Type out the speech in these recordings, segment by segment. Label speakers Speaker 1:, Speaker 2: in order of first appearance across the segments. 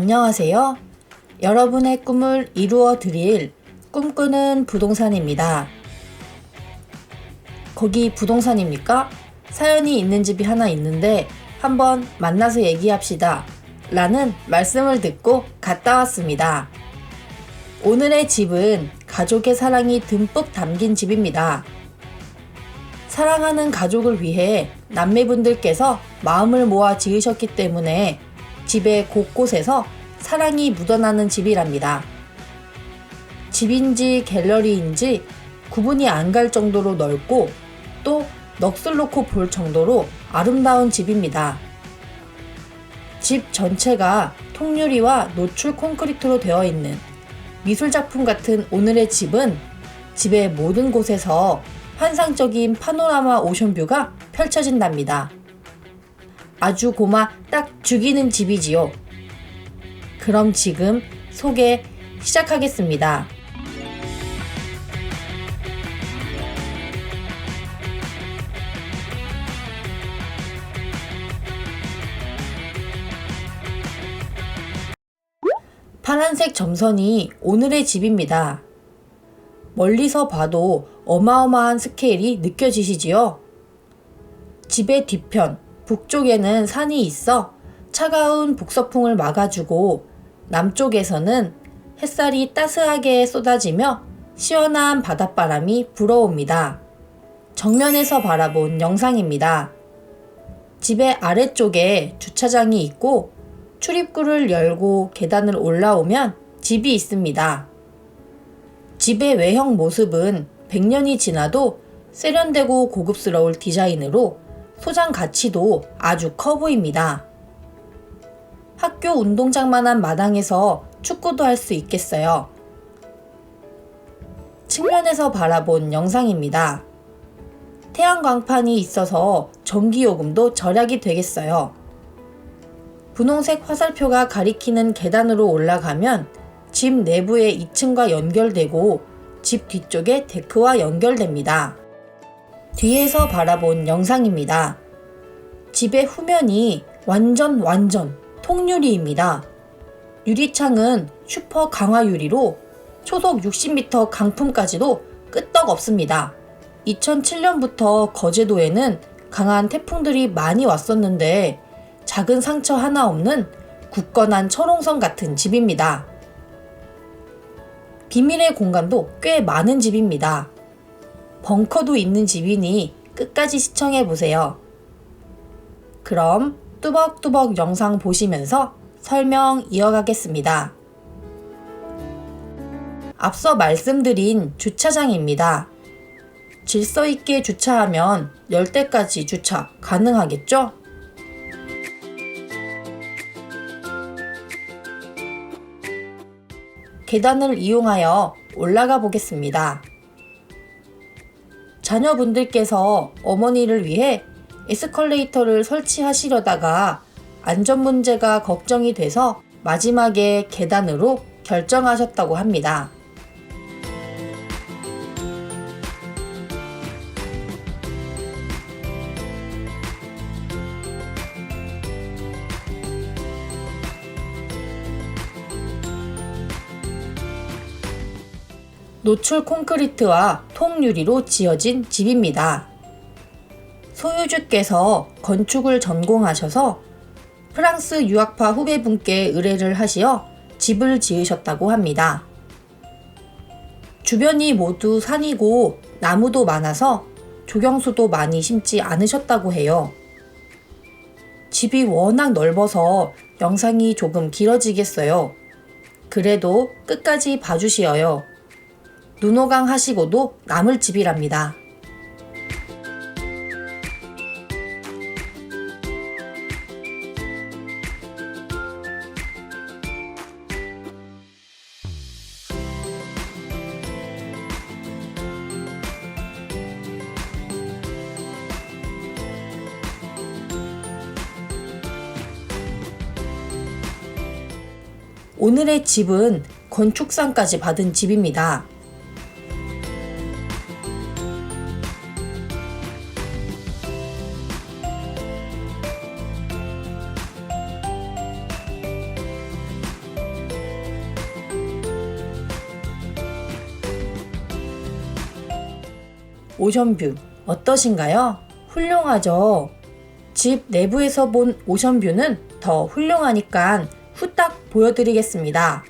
Speaker 1: 안녕하세요. 여러분의 꿈을 이루어 드릴 꿈꾸는 부동산입니다. 거기 부동산입니까? 사연이 있는 집이 하나 있는데 한번 만나서 얘기합시다. 라는 말씀을 듣고 갔다 왔습니다. 오늘의 집은 가족의 사랑이 듬뿍 담긴 집입니다. 사랑하는 가족을 위해 남매분들께서 마음을 모아 지으셨기 때문에 집의 곳곳에서 사랑이 묻어나는 집이랍니다. 집인지 갤러리인지 구분이 안 갈 정도로 넓고 또 넋을 놓고 볼 정도로 아름다운 집입니다. 집 전체가 통유리와 노출 콘크리트로 되어 있는 미술작품 같은 오늘의 집은 집의 모든 곳에서 환상적인 파노라마 오션뷰가 펼쳐진답니다. 아주 고마 딱 죽이는 집이지요. 그럼 지금 소개 시작하겠습니다. 파란색 점선이 오늘의 집입니다. 멀리서 봐도 어마어마한 스케일이 느껴지시지요? 집의 뒤편, 북쪽에는 산이 있어 차가운 북서풍을 막아주고 남쪽에서는 햇살이 따스하게 쏟아지며 시원한 바닷바람이 불어옵니다. 정면에서 바라본 영상입니다. 집의 아래쪽에 주차장이 있고 출입구를 열고 계단을 올라오면 집이 있습니다. 집의 외형 모습은 100년이 지나도 세련되고 고급스러울 디자인으로 소장 가치도 아주 커 보입니다. 학교 운동장만한 마당에서 축구도 할 수 있겠어요. 측면에서 바라본 영상입니다. 태양광판이 있어서 전기요금도 절약이 되겠어요. 분홍색 화살표가 가리키는 계단으로 올라가면 집 내부의 2층과 연결되고 집 뒤쪽에 데크와 연결됩니다. 뒤에서 바라본 영상입니다. 집의 후면이 완전 완전 통유리입니다. 유리창은 슈퍼 강화 유리로 초속 60m 강풍까지도 끄떡 없습니다. 2007년부터 거제도에는 강한 태풍들이 많이 왔었는데 작은 상처 하나 없는 굳건한 철옹성 같은 집입니다. 비밀의 공간도 꽤 많은 집입니다. 벙커도 있는 집이니 끝까지 시청해 보세요. 그럼 뚜벅뚜벅 영상 보시면서 설명 이어가겠습니다. 앞서 말씀드린 주차장입니다. 질서 있게 주차하면 10대까지 주차 가능하겠죠? 계단을 이용하여 올라가 보겠습니다. 자녀분들께서 어머니를 위해 에스컬레이터를 설치하시려다가 안전 문제가 걱정이 돼서 마지막에 계단으로 결정하셨다고 합니다. 노출 콘크리트와 통유리로 지어진 집입니다. 소유주께서 건축을 전공하셔서 프랑스 유학파 후배분께 의뢰를 하시어 집을 지으셨다고 합니다. 주변이 모두 산이고 나무도 많아서 조경수도 많이 심지 않으셨다고 해요. 집이 워낙 넓어서 영상이 조금 길어지겠어요. 그래도 끝까지 봐주시어요. 눈호강 하시고도 남을 집이랍니다. 오늘의 집은 건축상까지 받은 집입니다. 오션뷰 어떠신가요? 훌륭하죠? 집 내부에서 본 오션뷰는 더 훌륭하니까 후딱 보여드리겠습니다.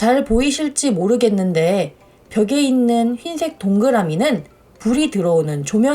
Speaker 1: 잘 보이실지 모르겠는데 벽에 있는 흰색 동그라미는 불이 들어오는 조명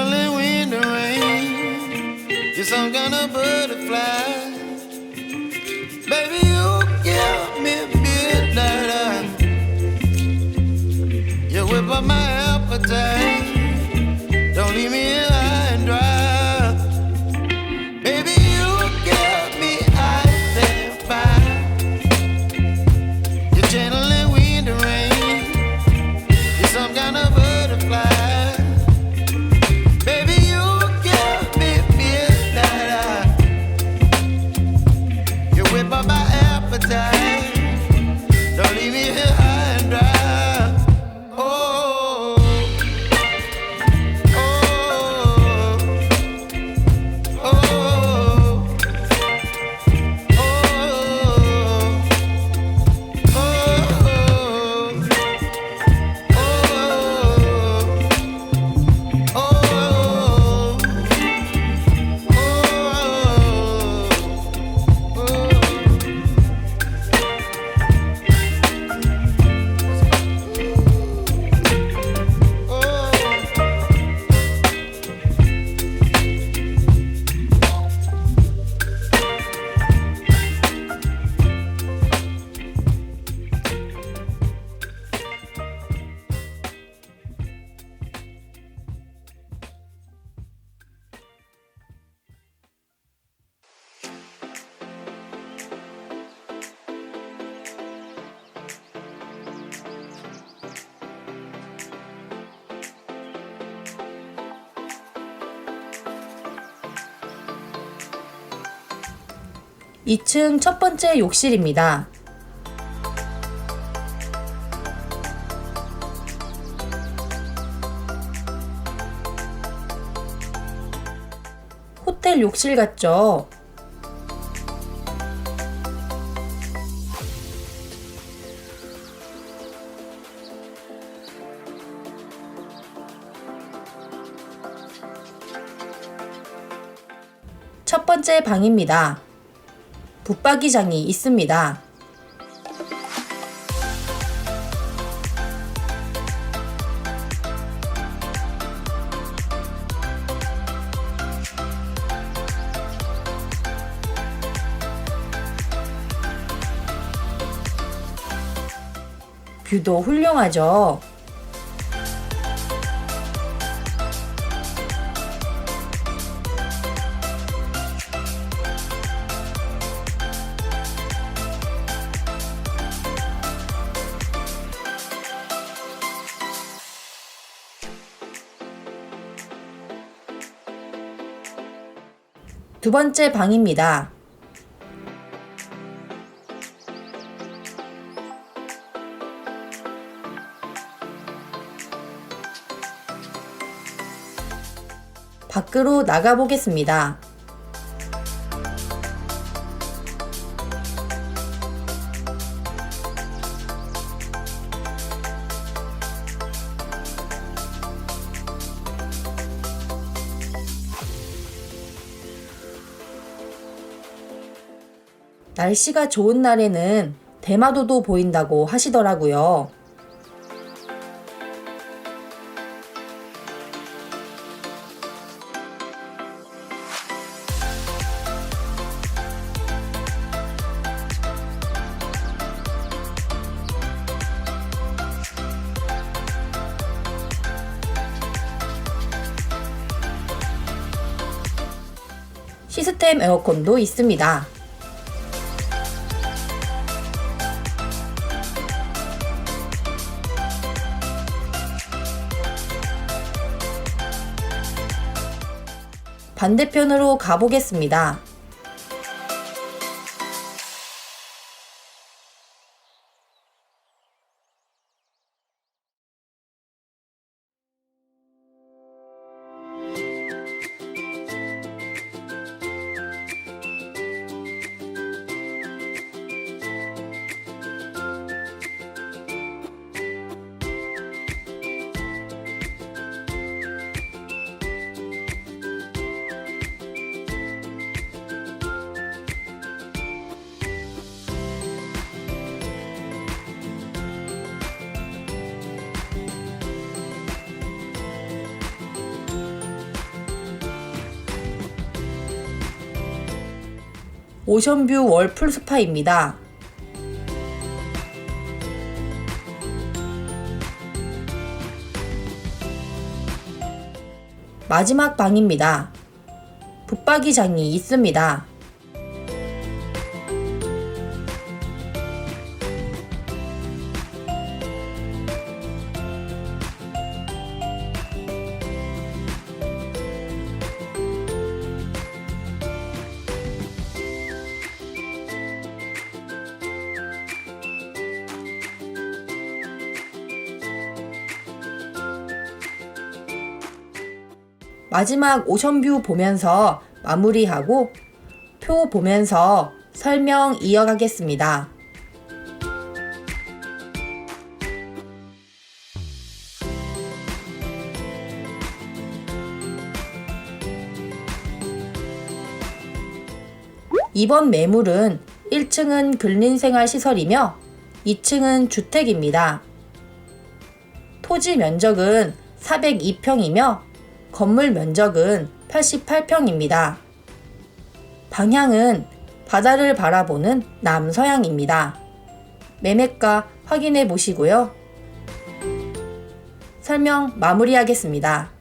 Speaker 2: Chilling wind and rain. You're some kind of butterfly. Baby, you give me midnight. You whip up my appetite.
Speaker 1: 2층 첫 번째 욕실입니다. 호텔 욕실 같죠? 첫 번째 방입니다. 붙박이장이 있습니다. 뷰도 훌륭하죠. 두 번째 방입니다. 밖으로 나가 보겠습니다. 날씨가 좋은 날에는 대마도도 보인다고 하시더라고요. 시스템 에어컨도 있습니다. 반대편으로 가보겠습니다. 오션뷰 월풀 스파입니다. 마지막 방입니다. 붙박이장이 있습니다. 마지막 오션뷰 보면서 마무리하고 표 보면서 설명 이어가겠습니다. 이번 매물은 1층은 근린생활시설이며 2층은 주택입니다. 토지 면적은 402평이며 건물 면적은 88평입니다. 방향은 바다를 바라보는 남서향입니다. 매매가 확인해 보시고요. 설명 마무리하겠습니다.